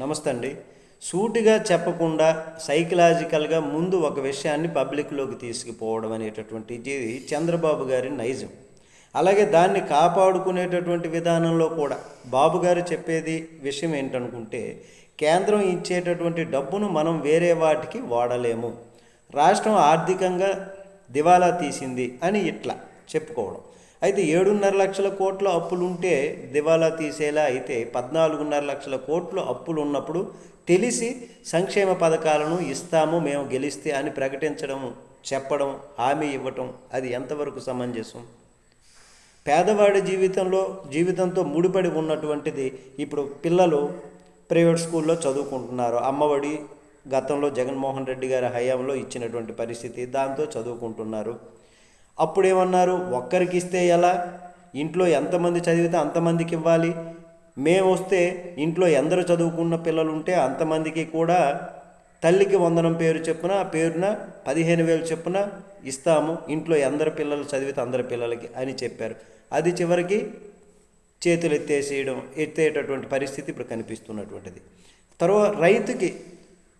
నమస్తే అండి. సూటిగా చెప్పకుండా సైకలాజికల్గా ముందు ఒక విషయాన్ని పబ్లిక్లోకి తీసుకుపోవడం అనేటటువంటిది చంద్రబాబు గారి నైజం. అలాగే దాన్ని కాపాడుకునేటటువంటి విధానంలో కూడా బాబు గారు చెప్పేది విషయం ఏంటనుకుంటే కేంద్రం ఇచ్చేటటువంటి డబ్బును మనం వేరే వాటికి వాడలేము. రాష్ట్రం ఆర్థికంగా దివాలా తీసింది అని ఇట్లా చెప్పుకోవడం. అయితే ఏడున్నర లక్షల కోట్ల అప్పులుంటే దివాలా తీసేలా అయితే పద్నాలుగున్నర లక్షల కోట్లు అప్పులు ఉన్నప్పుడు తెలిసి సంక్షేమ పథకాలను ఇస్తాము మేము గెలిస్తే అని ప్రకటించడం చెప్పడం హామీ ఇవ్వటం అది ఎంతవరకు సమంజసం? పేదవాడి జీవితంలో జీవితంతో ముడిపడి ఉన్నటువంటిది ఇప్పుడు పిల్లలు ప్రైవేట్ స్కూల్లో చదువుకుంటున్నారు. అమ్మఒడి గతంలో జగన్మోహన్ రెడ్డి గారి హయాంలో ఇచ్చినటువంటి పరిస్థితి దాంతో చదువుకుంటున్నారు. అప్పుడేమన్నారు? ఒక్కరికి ఇస్తే ఎలా? ఇంట్లో ఎంతమంది చదివితే అంతమందికి ఇవ్వాలి మేము వస్తే ఇంట్లో ఎందరు చదువుకున్న పిల్లలు ఉంటే అంతమందికి కూడా తల్లికి వందనం పేరు చెప్పున ఆ పేరున పదిహేను వేలు చెప్పున ఇస్తాము. ఇంట్లో ఎందరు పిల్లలు చదివితే అందరి పిల్లలకి అని చెప్పారు. అది చివరికి చేతులు ఎత్తేసేయడం ఎత్తేటటువంటి పరిస్థితి ఇప్పుడు కనిపిస్తున్నటువంటిది. తర్వాత రైతుకి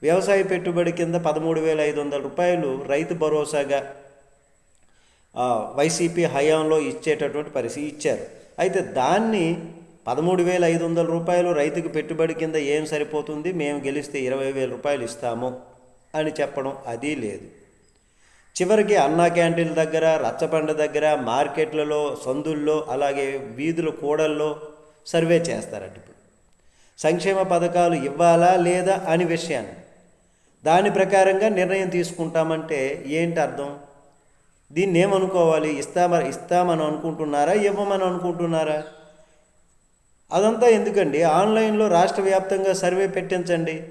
వ్యవసాయ పెట్టుబడి కింద పదమూడు వేల ఐదు వందల రూపాయలు రైతు భరోసాగా వైసీపీ హయాంలో ఇచ్చేటటువంటి పరిస్థితి ఇచ్చారు. అయితే దాన్ని పదమూడు వేల ఐదు వందల రూపాయలు రైతుకు పెట్టుబడి కింద ఏం సరిపోతుంది? మేము గెలిస్తే ఇరవై వేల రూపాయలు ఇస్తాము అని చెప్పడం అది లేదు. చివరికి అన్నా క్యాంటీన్ల దగ్గర రచ్చబండ దగ్గర మార్కెట్లలో సందుల్లో అలాగే వీధుల కూడల్లో సర్వే చేస్తారట ఇప్పుడు. సంక్షేమ పథకాలు ఇవ్వాలా లేదా అని విషయాన్ని. దాని ప్రకారంగా నిర్ణయం తీసుకుంటామంటే ఏంటి అర్థం దీన్ని ఏమనుకోవాలి? ఇస్తామ ఇస్తామని అనుకుంటున్నారా? ఇవ్వమని అనుకుంటున్నారా? అదంతా ఎందుకండి? ఆన్లైన్లో రాష్ట్ర వ్యాప్తంగా సర్వే పెట్టించండి.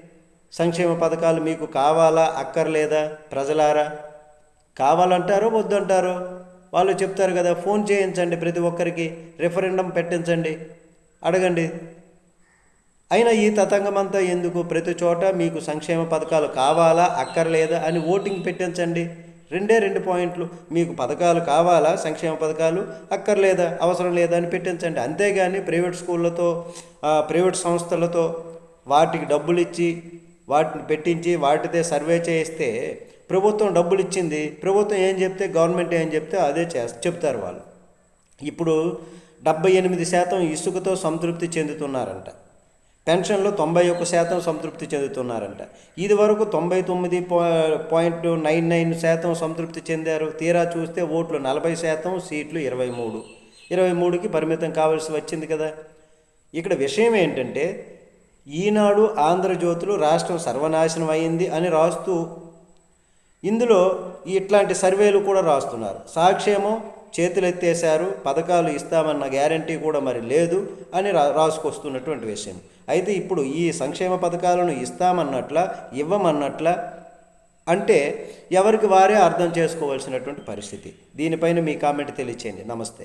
సంక్షేమ పథకాలు మీకు కావాలా? అక్కర్లేదా? ప్రజలారా? కావాలంటారో వద్దంటారో? వాళ్ళు చెప్తారు కదా ఫోన్ చేయించండి ప్రతి ఒక్కరికి రెఫరెండం పెట్టించండి. అడగండి. అయినా ఈ తతంగమంతా ఎందుకు? ప్రతి చోట మీకు సంక్షేమ పథకాలు కావాలా? అక్కర్లేదా? అని ఓటింగ్ పెట్టించండి. రెండే రెండు పాయింట్లు. మీకు పథకాలు కావాలా? సంక్షేమ పథకాలు? అక్కర్లేదా? అవసరం లేదా అని పెట్టించండి. అంతేగాని ప్రైవేట్ స్కూళ్ళతో ప్రైవేట్ సంస్థలతో వాటికి డబ్బులు ఇచ్చి వాటిని పెట్టించి వాటిదే సర్వే చేయిస్తే ప్రభుత్వం డబ్బులు ఇచ్చింది ప్రభుత్వం ఏం చెప్తే గవర్నమెంట్ ఏం చెప్తే అదే చే చెప్తారు వాళ్ళు. ఇప్పుడు డెబ్బై ఎనిమిది శాతం ఇసుకతో సంతృప్తి చెందుతున్నారంట. పెన్షన్లో తొంభై ఒక్క శాతం సంతృప్తి చెందుతున్నారంట. ఇది వరకు తొంభై తొమ్మిది పాయింట్ నైన్ నైన్ శాతం సంతృప్తి చెందారు. తీరా చూస్తే ఓట్లు నలభై శాతం సీట్లు ఇరవై మూడు. ఇరవై మూడుకి పరిమితం కావాల్సి వచ్చింది కదా. ఇక్కడ విషయం ఏంటంటే ఈనాడు ఆంధ్రజ్యోతులు రాష్ట్రం సర్వనాశనం అయింది అని రాస్తూ ఇందులో ఇట్లాంటి సర్వేలు కూడా రాస్తున్నారు. సాక్ష్యమో చేతులెత్తేశారు పథకాలు ఇస్తామన్న గ్యారంటీ కూడా మరి లేదు అని రా రాసుకొస్తున్నటువంటి విషయం. అయితే ఇప్పుడు ఈ సంక్షేమ పథకాలను ఇస్తామన్నట్ల ఇవ్వమన్నట్ల అంటే ఎవరికి వారే అర్థం చేసుకోవాల్సినటువంటి పరిస్థితి. దీనిపైన మీ కామెంట్ తెలియచేయండి. నమస్తే.